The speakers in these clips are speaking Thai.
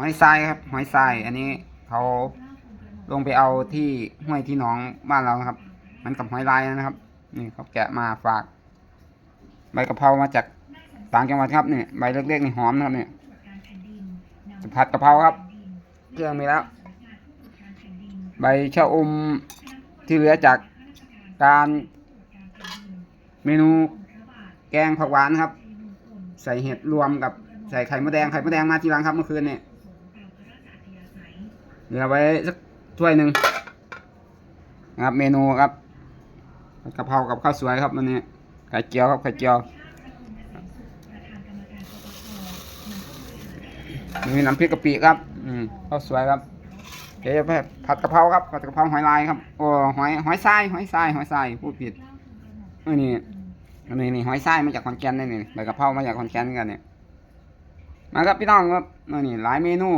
หอยทรายครับหอยทราย อันนี้เขาลงไปเอาที่ห้วยที่หนองบ้านเราครับ มันกับหอยลายนะครับ นี่เขาแกะมาฝาก ใบกะเพรามาจากต่างจังหวัดครับนี่ใบเล็กๆนี่หอมนะครับนี่จะผัดกะเพราครับ เครื่องมีแล้ว ใบชะอมที่เหลือจากการเมนูแกงผักหวานครับ ใส่เห็ดรวมกับใส่ไข่มดแดงไข่มดแดงมาทีหลังครับเมื่อคืนนี่ เหลือไว้สักถ้วยหนึ่งนะครับเมนูครับกะเพรากับข้าวสวยครับวันนี้ไข่เจียวครับไข่เจียวมีน้ำพริกกะปิครับ อืมข้าวสวยครับ เดี๋ยวจะไปผัดกะเพราครับ ผัดกะเพราหอยลายครับ โอ้หอยหอยทรายหอยทรายหอยทรายพูดผิดออนี่อันนี้นี่หอยทรายมาจากขอนแก่นนี่นี่ใบกะเพรามาจากขอนแก่นกันเนี่ยมาครับพี่น้องครับนี่หลายเมนู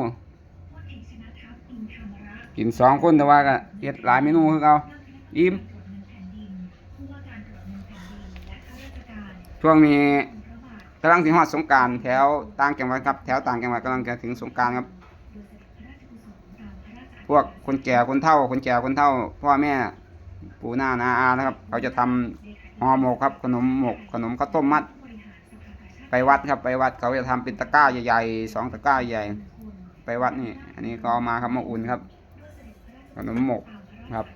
กินสองคนแต่ว่าก็เฮ็ดหลายเมนูคือเอาอิ่มช่วงนี้กำลังถึงฮอดสงการแถวต่างจังหวัดครับ แถวต่างจังหวัดกำลังจะถึงสงการครับ พวกคนแก่คนเฒ่า คนแก่คนเฒ่า พ่อแม่ปู่หน้านาอานะครับ เขาจะทำห่อหมกครับ ขนมหมก ขนมข้าวต้มมัด ไปวัดครับไปวัดเขาจะทำเป็นตะกร้าใหญ่ๆสองตะกร้าใหญ่ ไปวัดนี่ อันนี้ก็มาครับมาอุ่นครับ ขนมหมกครับ